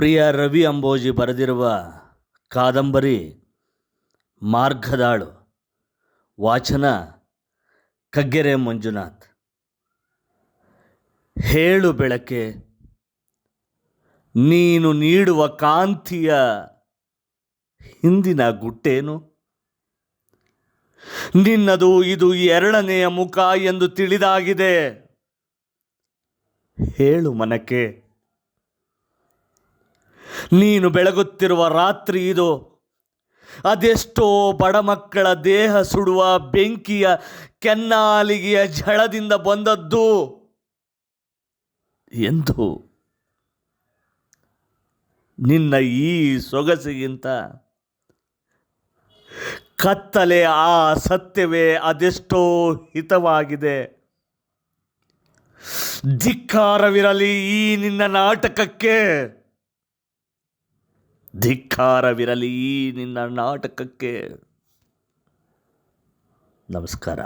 ಪ್ರಿಯ ರವಿ ಅಂಬೋಜಿ ಬರೆದಿರುವ ಕಾದಂಬರಿ ಮಾರ್ಗದಾಳು. ವಾಚನ ಕಗ್ಗೆರೆ ಮಂಜುನಾಥ್. ಹೇಳು ಬೆಳಕೆ, ನೀನು ನೀಡುವ ಕಾಂತಿಯ ಹಿಂದಿನ ಗುಟ್ಟೇನು? ನಿನ್ನದು ಇದು ಎರಡನೆಯ ಮುಖ ಎಂದು ತಿಳಿದಾಗಿದೆ. ಹೇಳು ಮನಕ್ಕೆ ನೀನು ಬೆಳಗುತ್ತಿರುವ ರಾತ್ರಿ ಇದು. ಅದೆಷ್ಟೋ ಬಡ ಮಕ್ಕಳ ದೇಹ ಸುಡುವ ಬೆಂಕಿಯ ಕೆನ್ನಾಲಿಗೆಯ ಝಳದಿಂದ ಬಂದದ್ದು. ಎಂದು ನಿನ್ನ ಈ ಸೊಗಸಿಗಿಂತ ಕತ್ತಲೆ ಆ ಸತ್ಯವೇ ಅದೆಷ್ಟೋ ಹಿತವಾಗಿದೆ. ಧಿಕ್ಕಾರವಿರಲಿ ಈ ನಿನ್ನ ನಾಟಕಕ್ಕೆ. ಧಿಕ್ಕಾರವಿರಲಿ ನಿನ್ನ ನಾಟಕಕ್ಕೆ. ನಮಸ್ಕಾರ.